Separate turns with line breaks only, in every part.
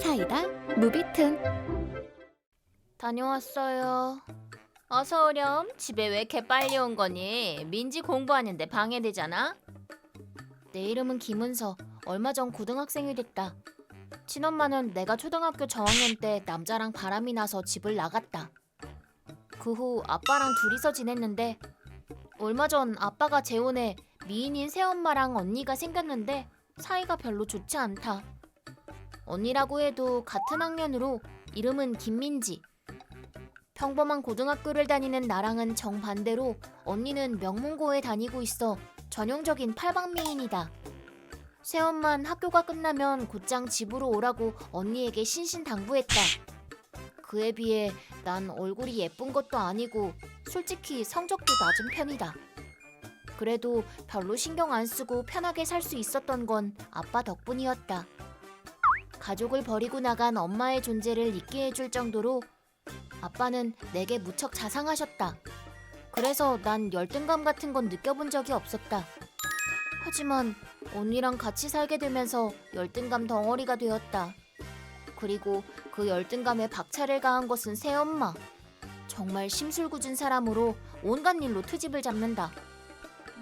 사이다 무비튼
다녀왔어요. 어서 오렴. 집에 왜 이렇게 빨리 온 거니? 민지 공부하는데 방해되잖아. 내 이름은 김은서. 얼마 전 고등학생이 됐다. 친엄마는 내가 초등학교 저학년 때 남자랑 바람이 나서 집을 나갔다. 그 후 아빠랑 둘이서 지냈는데 얼마 전 아빠가 재혼해 미인인 새엄마랑 언니가 생겼는데 사이가 별로 좋지 않다. 언니라고 해도 같은 학년으로 이름은 김민지. 평범한 고등학교를 다니는 나랑은 정반대로 언니는 명문고에 다니고 있어 전형적인 팔방미인이다. 새엄만 학교가 끝나면 곧장 집으로 오라고 언니에게 신신당부했다. 그에 비해 난 얼굴이 예쁜 것도 아니고 솔직히 성적도 낮은 편이다. 그래도 별로 신경 안 쓰고 편하게 살 수 있었던 건 아빠 덕분이었다. 가족을 버리고 나간 엄마의 존재를 잊게 해줄 정도로 아빠는 내게 무척 자상하셨다. 그래서 난 열등감 같은 건 느껴본 적이 없었다. 하지만 언니랑 같이 살게 되면서 열등감 덩어리가 되었다. 그리고 그 열등감에 박차를 가한 것은 새엄마. 정말 심술궂은 사람으로 온갖 일로 트집을 잡는다.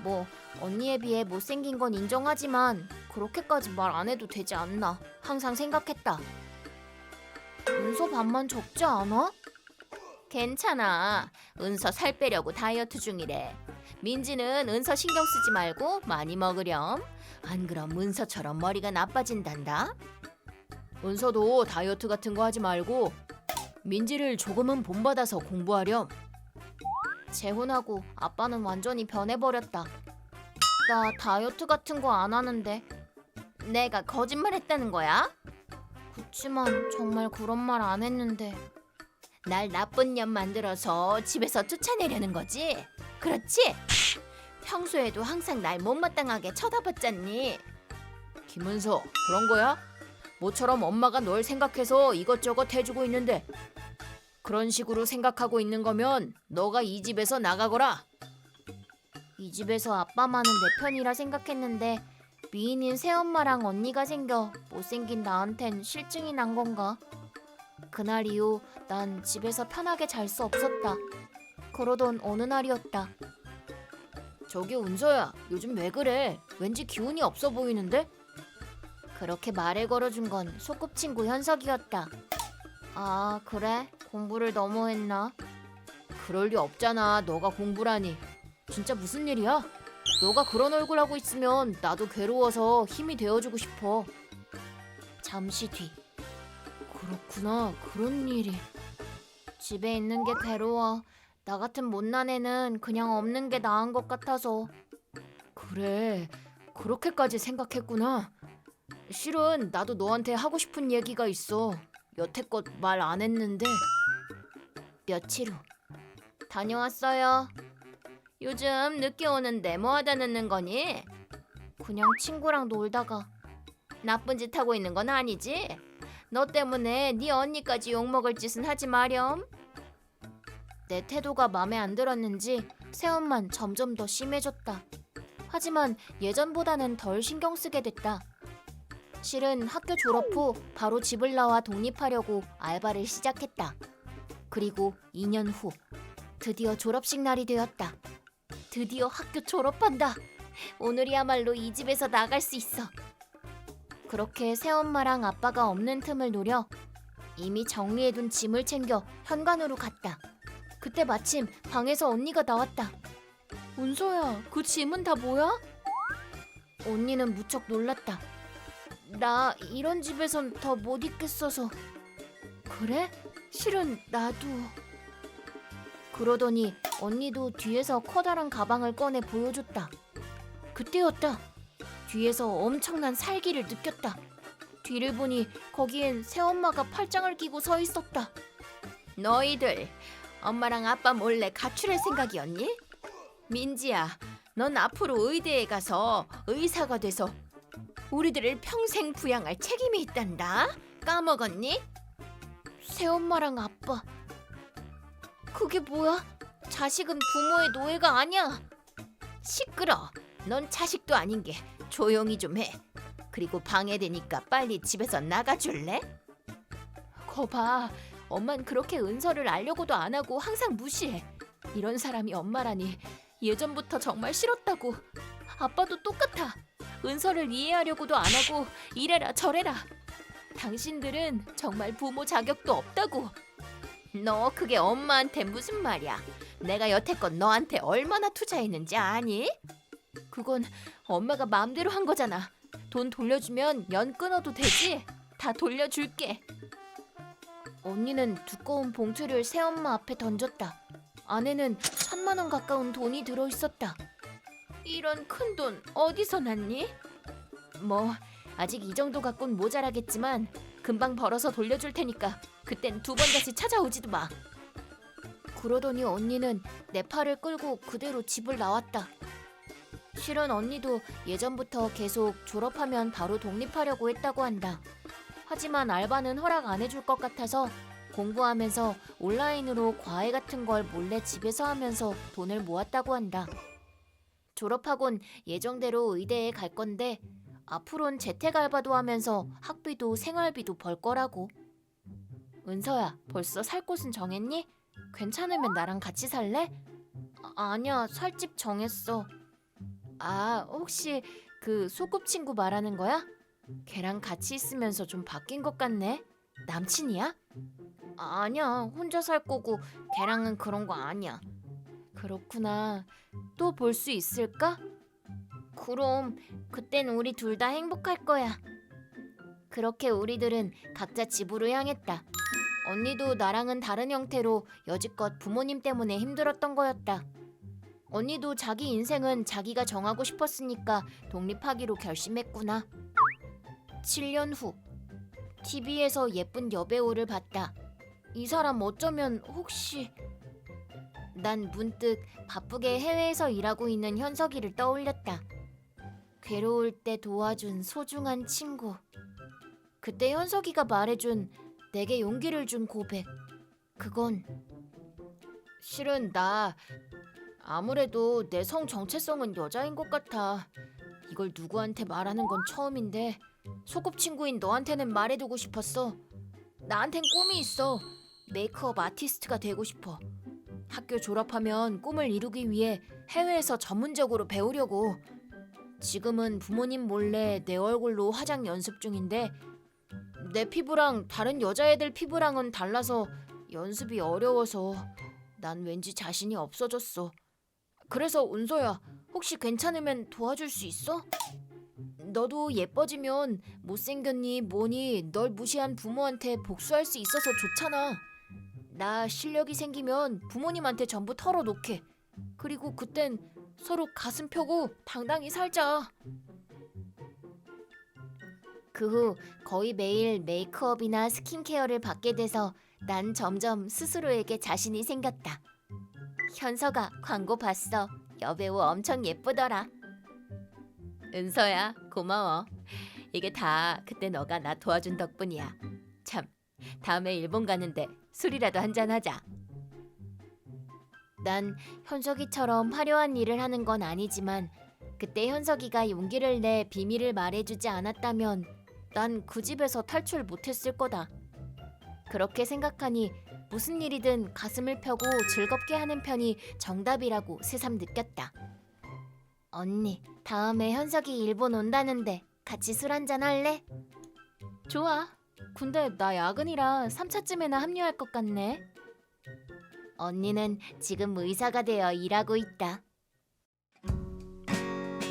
뭐 언니에 비해 못생긴 건 인정하지만 그렇게까지 말 안 해도 되지 않나 항상 생각했다. 은서 밥만 적지 않아? 괜찮아. 은서 살 빼려고 다이어트 중이래. 민지는 은서 신경 쓰지 말고 많이 먹으렴. 안 그럼 은서처럼 머리가 나빠진단다. 은서도 다이어트 같은 거 하지 말고 민지를 조금은 본받아서 공부하렴. 재혼하고 아빠는 완전히 변해버렸다. 나 다이어트 같은 거 안 하는데. 내가 거짓말했다는 거야? 그치만 정말 그런 말 안 했는데. 날 나쁜 년 만들어서 집에서 쫓아내려는 거지? 그렇지? 평소에도 항상 날 못마땅하게 쳐다봤잖니. 김은서, 그런 거야? 모처럼 엄마가 널 생각해서 이것저것 해주고 있는데 그런 식으로 생각하고 있는 거면 너가 이 집에서 나가거라. 이 집에서 아빠만은 내 편이라 생각했는데 미인인 새엄마랑 언니가 생겨 못생긴 나한텐 실증이 난 건가? 그날 이후 난 집에서 편하게 잘 수 없었다. 그러던 어느 날이었다. 저기 운서야, 요즘 왜 그래? 왠지 기운이 없어 보이는데? 그렇게 말을 걸어준 건 소꿉친구 현석이었다. 아, 그래? 공부를 너무 했나? 그럴 리 없잖아. 너가 공부라니. 진짜 무슨 일이야? 너가 그런 얼굴 하고 있으면 나도 괴로워서 힘이 되어주고 싶어. 잠시 뒤. 그렇구나. 그런 일이. 집에 있는 게 괴로워. 나 같은 못난 애는 그냥 없는 게 나은 것 같아서. 그래. 그렇게까지 생각했구나. 실은 나도 너한테 하고 싶은 얘기가 있어. 여태껏 말 안 했는데. 며칠 후. 다녀왔어요. 요즘 늦게 오는데 뭐 하다 늦는 거니? 그냥 친구랑 놀다가. 나쁜 짓 하고 있는 건 아니지? 너 때문에 네 언니까지 욕먹을 짓은 하지 마렴. 내 태도가 마음에 안 들었는지 새엄만 점점 더 심해졌다. 하지만 예전보다는 덜 신경 쓰게 됐다. 실은 학교 졸업 후 바로 집을 나와 독립하려고 알바를 시작했다. 그리고 2년 후 드디어 졸업식 날이 되었다. 드디어 학교 졸업한다. 오늘이야말로 이 집에서 나갈 수 있어. 그렇게 새엄마랑 아빠가 없는 틈을 노려 이미 정리해둔 짐을 챙겨 현관으로 갔다. 그때 마침 방에서 언니가 나왔다. 은서야, 그 짐은 다 뭐야? 언니는 무척 놀랐다. 나 이런 집에선 더 못 있겠어서. 그래? 실은 나도. 그러더니 언니도 뒤에서 커다란 가방을 꺼내 보여줬다. 그때였다. 뒤에서 엄청난 살기를 느꼈다. 뒤를 보니 거기엔 새엄마가 팔짱을 끼고 서 있었다. 너희들 엄마랑 아빠 몰래 가출할 생각이었니? 민지야, 넌 앞으로 의대에 가서 의사가 돼서 우리들을 평생 부양할 책임이 있단다. 까먹었니? 새엄마랑 아빠. 그게 뭐야? 자식은 부모의 노예가 아니야. 시끄러. 넌 자식도 아닌 게 조용히 좀 해. 그리고 방해되니까 빨리 집에서 나가줄래? 거봐. 엄만 그렇게 은서를 알려고도 안 하고 항상 무시해. 이런 사람이 엄마라니 예전부터 정말 싫었다고. 아빠도 똑같아. 은서를 이해하려고도 안 하고 이래라 저래라. 당신들은 정말 부모 자격도 없다고. 너 그게 엄마한테 무슨 말이야? 내가 여태껏 너한테 얼마나 투자했는지 아니? 그건 엄마가 마음대로 한 거잖아. 돈 돌려주면 연 끊어도 되지? 다 돌려줄게. 언니는 두꺼운 봉투를 새엄마 앞에 던졌다. 안에는 천만 원 가까운 돈이 들어 있었다. 이런 큰 돈 어디서 났니? 뭐 아직 이 정도 갖곤 모자라겠지만 금방 벌어서 돌려줄 테니까 그땐 두 번 다시 찾아오지도 마. 그러더니 언니는 내 팔을 끌고 그대로 집을 나왔다. 실은 언니도 예전부터 계속 졸업하면 바로 독립하려고 했다고 한다. 하지만 알바는 허락 안 해줄 것 같아서 공부하면서 온라인으로 과외 같은 걸 몰래 집에서 하면서 돈을 모았다고 한다. 졸업하곤 예정대로 의대에 갈 건데 앞으론 재택 알바도 하면서 학비도 생활비도 벌 거라고. 은서야, 벌써 살 곳은 정했니? 괜찮으면 나랑 같이 살래? 아, 아니야, 살 집 정했어. 아, 혹시 그 소꿉 친구 말하는 거야? 걔랑 같이 있으면서 좀 바뀐 것 같네. 남친이야? 아, 아니야, 혼자 살 거고 걔랑은 그런 거 아니야. 그렇구나. 또 볼 수 있을까? 그럼 그땐 우리 둘 다 행복할 거야. 그렇게 우리들은 각자 집으로 향했다. 언니도 나랑은 다른 형태로 여지껏 부모님 때문에 힘들었던 거였다. 언니도 자기 인생은 자기가 정하고 싶었으니까 독립하기로 결심했구나. 7년 후 TV에서 예쁜 여배우를 봤다. 이 사람 어쩌면 혹시 난 문득 바쁘게 해외에서 일하고 있는 현석이를 떠올렸다. 괴로울 때 도와준 소중한 친구. 그때 현석이가 말해준 내게 용기를 준 고백. 그건 실은 나 아무래도 내 성 정체성은 여자인 것 같아. 이걸 누구한테 말하는 건 처음인데 소꿉친구인 너한테는 말해두고 싶었어. 나한텐 꿈이 있어. 메이크업 아티스트가 되고 싶어. 학교 졸업하면 꿈을 이루기 위해 해외에서 전문적으로 배우려고. 지금은 부모님 몰래 내 얼굴로 화장 연습 중인데 내 피부랑 다른 여자애들 피부랑은 달라서 연습이 어려워서 난 왠지 자신이 없어졌어. 그래서 은서야, 혹시 괜찮으면 도와줄 수 있어? 너도 예뻐지면 못생겼니 뭐니 널 무시한 부모한테 복수할 수 있어서 좋잖아. 나 실력이 생기면 부모님한테 전부 털어놓게. 그리고 그땐 서로 가슴 펴고 당당히 살자. 그 후 거의 매일 메이크업이나 스킨케어를 받게 돼서 난 점점 스스로에게 자신이 생겼다. 현서가 광고 봤어. 여배우 엄청 예쁘더라. 은서야, 고마워. 이게 다 그때 너가 나 도와준 덕분이야. 참, 다음에 일본 가는데 술이라도 한잔 하자. 난 현석이처럼 화려한 일을 하는 건 아니지만 그때 현석이가 용기를 내 비밀을 말해주지 않았다면 난 그 집에서 탈출 못했을 거다. 그렇게 생각하니 무슨 일이든 가슴을 펴고 즐겁게 하는 편이 정답이라고 새삼 느꼈다. 언니, 다음에 현석이 일본 온다는데 같이 술 한잔 할래? 좋아. 근데 나 야근이라 3차쯤에나 합류할 것 같네. 언니는 지금 의사가 되어 일하고 있다.